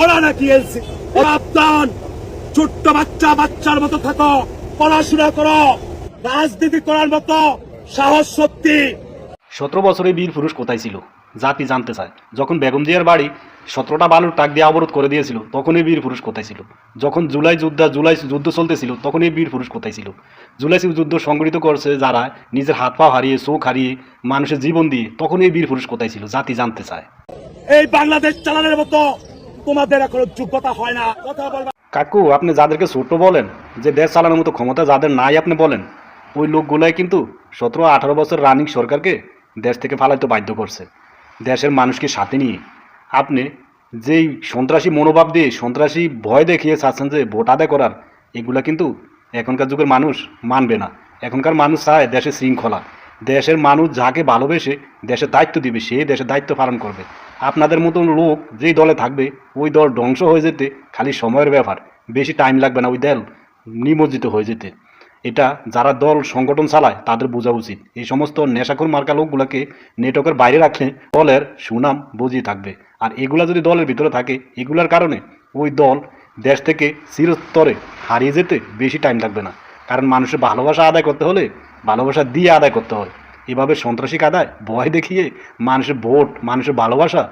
ওরা নাকি এলসি? সাবধান ছোট্ট বাচ্চা বাচ্চার মতো থাকো। পড়াশোনা করো। রাজনীতি করার মতো সাহস শক্তি। সতেরো বছরে বীর পুরুষ কোথায় ছিল? জাতি জানতে চায়। যখন বেগম জিয়ার বাড়ি সতেরোটা বালুর টাক দিয়ে অবরোধ করে দিয়েছিল তখন এই বীর পুরুষ কোথায় ছিল? যখন জুলাই যুদ্ধ জুলাই যুদ্ধ চলতেছিল তখন এই বীর পুরুষ কোথায় ছিল? জুলাই যুদ্ধ সংগঠিত করছে যারা নিজের হাত পা হারিয়ে চোখ হারিয়ে মানুষের জীবন দিয়ে তখন এই বীর পুরুষ কোথায় ছিল? জাতি জানতে চায়। এই বাংলাদেশ চালানোর মতো তোমাদের এখনও যোগ্যতা হয় না। কথা বলবা। কাকু, আপনি যাদেরকে ছোট বলেন, যে দেশ চালানোর মতো ক্ষমতা যাদের নাই আপনি বলেন, ওই লোকগুলাই কিন্তু সতেরো আঠারো বছর রানিং সরকারকে দেশ থেকে ফালাইতে বাধ্য করছে। দেশের মানুষকে সাথে নিয়ে। আপনি যেই সন্ত্রাসী মনোভাব দিয়ে, সন্ত্রাসী ভয় দেখিয়ে চাচ্ছেন যে ভোট আদায় করার, এগুলা কিন্তু এখনকার যুগের মানুষ মানবে না। এখনকার মানুষ চায় দেশের শৃঙ্খলা। দেশের মানুষ যাকে ভালোবেসে দেশের দায়িত্ব দিবে, সে দেশের দায়িত্ব পালন করবে। আপনাদের মতন লোক যেই দলে থাকবে, ওই দল ধ্বংস হয়ে যেতে খালি সময়ের ব্যাপার। বেশি টাইম লাগবে না, ওই দল নিমজ্জিত হয়ে যেতে। এটা যারা দল সংগঠন চালায়, তাদের বোঝা উচিত। এই সমস্ত নেশাখোর মার্কা লোকগুলোকে নেটওয়ার্কের বাইরে রাখলে দলের সুনাম বুঝিয়ে থাকবে। আর এগুলা যদি দলের ভিতরে থাকে, এগুলার কারণে ওই দল দেশ থেকে চিরস্তরে হারিয়ে যেতে বেশি টাইম লাগবে না। কারণ মানুষের ভালোবাসা আদায় করতে হলে, ভালোবাসা দিয়ে আদায় করতে হয়। এভাবে সন্ত্রাসী কাদায় ভয় দেখিয়ে মানুষের ভোট মানুষের ভালোবাসা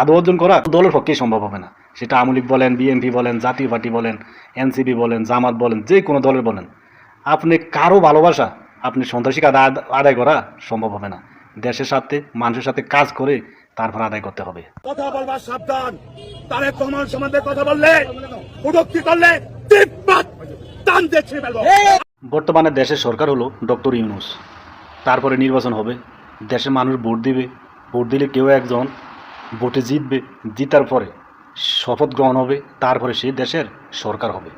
আদৌ অর্জন করা দলের পক্ষেই সম্ভব হবে না। সেটা আওয়ামী লীগ বলেন বিএনপি বলেন জাতীয় পার্টি বলেন এনসিপি বলেন জামাত বলেন যে কোনো দলের বলেন। আপনি কারও ভালোবাসা আপনি সন্ত্রাসী আদায় আদায় করা সম্ভব হবে না। দেশের সাথে মানুষের সাথে কাজ করে তারপর আদায় করতে হবে। কথা বলবা সাবধান। তারে তোমার সম্বন্ধে কথা বললে কটূক্তি করলে বর্তমানে দেশের সরকার হলো ডক্টর ইউনুস। তারপরে নির্বাচন হবে। দেশের মানুষ ভোট দিবে। ভোট দিলে কেউ একজন ভোটে জিতবে। জিতার পরে শপথ গ্রহণ হবে। তারপরে সে দেশের সরকার হবে।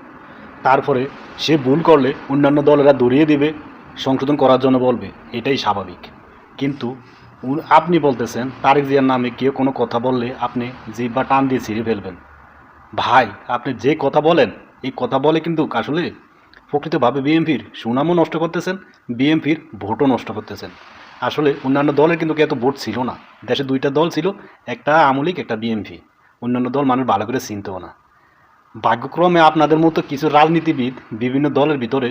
তারপরে সে ভুল করলে অন্যান্য দলেরা দৌড়িয়ে দিবে। সংশোধন করার জন্য বলবে। এটাই স্বাভাবিক। কিন্তু আপনি বলতেছেন, তারেক জিয়ার নামে কেউ কোনো কথা বললে আপনি জিব্বা টান দিয়ে ছিঁড়ে ফেলবেন। ভাই, আপনি যে কথা বলেন, এই কথা বলে কিন্তু আসলে প্রকৃতভাবে বিএমপির সুনামও নষ্ট করতেছেন, বিএমপির ভোটও নষ্ট করতেছেন। আসলে অন্যান্য দলের কিন্তু এত ভোট ছিল না। দেশে দুইটা দল ছিল, একটা আমলিক একটা বিএমপি। অন্যান্য দল মানুষ ভালো করে চিনতেও না। ভাগ্যক্রমে আপনাদের মতো কিছু রাজনীতিবিদ বিভিন্ন দলের ভিতরে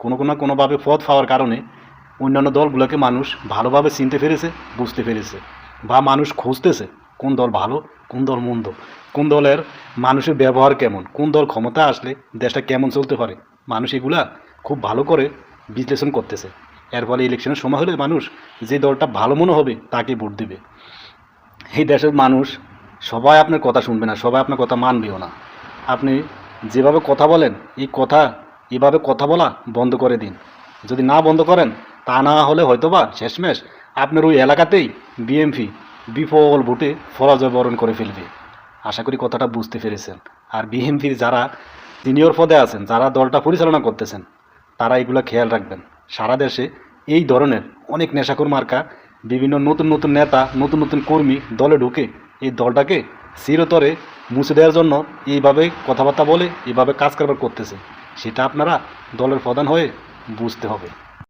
কোনো কোনো কোনোভাবে পথ পাওয়ার কারণে অন্যান্য দলগুলোকে মানুষ ভালোভাবে চিনতে পেরেছে, বুঝতে পেরেছে বা মানুষ খুঁজতেছে কোন দল ভালো, কোন দল মন্দ, কোন দলের মানুষের ব্যবহার কেমন, কোন দল ক্ষমতা আসলে দেশটা কেমন চলতে পারে। মানুষ এগুলা খুব ভালো করে বিশ্লেষণ করতেছে। এর ফলে ইলেকশনের সময় হলে মানুষ যে দলটা ভালো মনে হবে তাকে ভোট দিবে। এই দেশের মানুষ সবাই আপনার কথা শুনবে না, সবাই আপনার কথা মানবেও না। আপনি যেভাবে কথা বলেন, এই কথা এভাবে কথা বলা বন্ধ করে দিন। যদি না বন্ধ করেন, তা না হলে হয়তোবা শেষমেশ আপনার ওই এলাকাতেই বিএমপি বিফল ভোটে পরাজয় বরণ করে ফেলবে। আশা করি কথাটা বুঝতে পেরেছেন। আর বিএমপির যারা সিনিয়র পদে আছেন, যারা দলটা পরিচালনা করতেছেন, তারা এগুলো খেয়াল রাখবেন। সারা দেশে এই ধরনের অনেক নেশাখোর মার্কা, বিভিন্ন নতুন নতুন নেতা, নতুন নতুন কর্মী দলে ঢুকে এই দলটাকে চিরতরে মুছে দেওয়ার জন্য এইভাবে কথাবার্তা বলে, এইভাবে কাজ কারবার করতেছে। সেটা আপনারা দলের প্রধান হয়ে বুঝতে হবে।